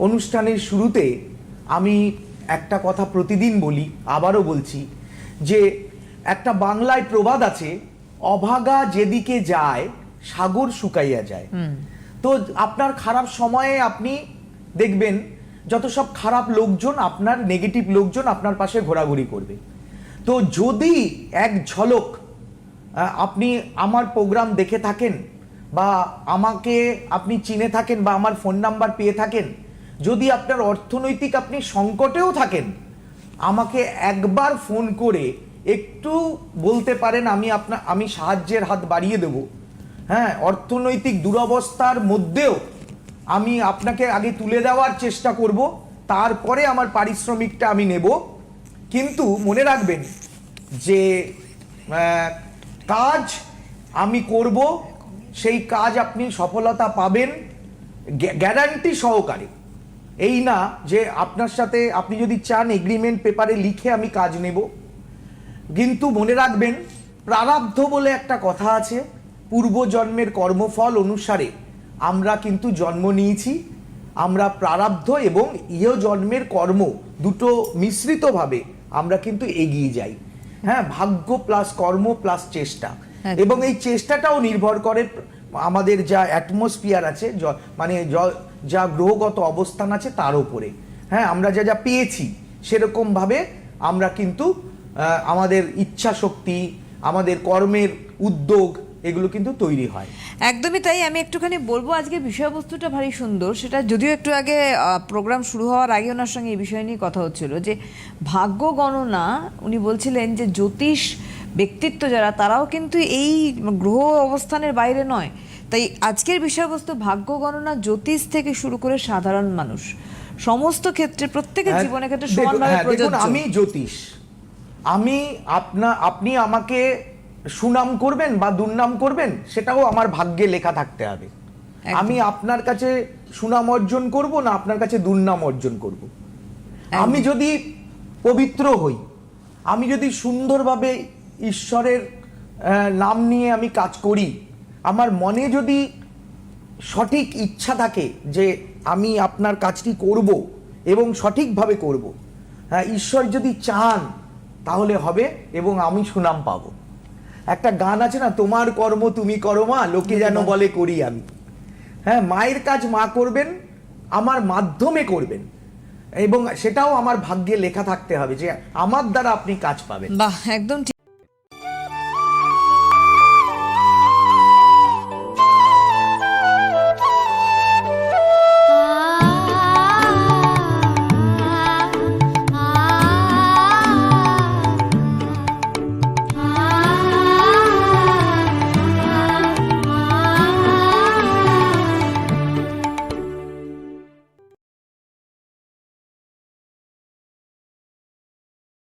অনুষ্ঠানের শুরুতে আমি একটা কথা প্রতিদিন বলি আবারও বলছি যে একটা বাংলায় প্রবাদ আছে অভাগা যেদিকে যায় সাগর শুকাইয়া যায়। তো আপনার খারাপ সময়ে আপনি দেখবেন যত সব খারাপ লোকজন আপনার নেগেটিভ লোকজন আপনার পাশে ঘোরাঘুরি করবে। তো যদি এক ঝলক আপনি আমার প্রোগ্রাম দেখে থাকেন বা আমাকে আপনি চিনে থাকেন বা আমার ফোন নাম্বার পেয়ে থাকেন যদি আপনার অর্থনৈতিক আপনি সংকটেও থাকেন, আমাকে একবার ফোন করে একটু বলতে পারেন, আমি আপনার, আমি সাহায্যের হাত বাড়িয়ে দেব। হ্যাঁ অর্থনৈতিক দুরবস্থার মধ্যেও আমি আপনাকে আগে তুলে দেওয়ার চেষ্টা করব, তারপরে আমার পারিশ্রমিকটা আমি নেব। কিন্তু মনে রাখবেন যে কাজ আমি করব, সেই কাজ আপনি সফলতা পাবেন গ্যারান্টি সহকারে। এই না যে আপনার সাথে আপনি যদি চান এগ্রিমেন্ট পেপারে লিখে আমি কাজ নেব। কিন্তু মনে রাখবেন প্রারব্ধ বলে একটা কথা আছে পূর্বজন্মের কর্মফল অনুসারে আমরা কিন্তু জন্ম নিয়েছি আমরা প্রারব্ধ এবং ইহ জন্মের কর্ম দুটো মিশ্রিতভাবে আমরা কিন্তু এগিয়ে যাই। হ্যাঁ ভাগ্য প্লাস কর্ম প্লাস চেষ্টা। এবং এই চেষ্টাটাও নির্ভর করে আমাদের যা অ্যাটমসফিয়ার আছে মানে যা গ্রহগত অবস্থান আছে তার উপরে। হ্যাঁ আমরা যা যা পেয়েছি সেরকমভাবে আমরা কিন্তু আমাদের ইচ্ছা শক্তি, আমাদের কর্মের উদ্যোগ, এগুলো কিন্তু তৈরি হয়। একদমই তাই, আমি একটুখানি বলব, আজকে বিষয়বস্তুটা ভারী সুন্দর, সেটা যদিও একটু আগে প্রোগ্রাম শুরু হওয়ার আগে ওনার সঙ্গে এই বিষয় নিয়ে কথা হচ্ছিল, যে ভাগ্য গণনা, উনি বলছিলেন যে জ্যোতিষ ব্যক্তিত্ব যারা তারাও কিন্তু এই গ্রহ অবস্থানের বাইরে নয়। তাই আজকের বিষয়বস্তু ভাগ্য গণনা জ্যোতিষ থেকে শুরু করে সাধারণ মানুষ। সমস্ত ক্ষেত্রে প্রত্যেকের হ্যাঁ, জীবনের ক্ষেত্রে সমানভাবে হ্যাঁ, প্রযোজ্য। আমি জ্যোতিষ। আমি আপনা আপনি আমাকে সুনাম করবেন বা দুর্নাম করবেন সেটাও আমার ভাগ্যে লেখা থাকতে হবে। আমি আপনার কাছে সুনাম অর্জন করব না আপনার কাছে দুর্নাম অর্জন করব। আমি যদি পবিত্র হই আমি যদি সুন্দরভাবে ঈশ্বরের নাম নিয়ে আমি কাজ করি। আমার মনে যদি সঠিক ইচ্ছা থাকে যে আমি আপনার কাজটি করব এবং সঠিকভাবে করব হ্যাঁ ঈশ্বর যদি চান তাহলে হবে এবং আমি সুনাম পাবো। একটা গান আছে না তোমার কর্ম তুমি করো মা লোকে যেন বলে করি আমি। হ্যাঁ মায়ের কাজ মা করবেন আমার মাধ্যমে করবেন। এবং সেটাও আমার ভাগ্যে লেখা থাকতে হবে যে আমার দ্বারা আপনি কাজ পাবেন। বাহ একদম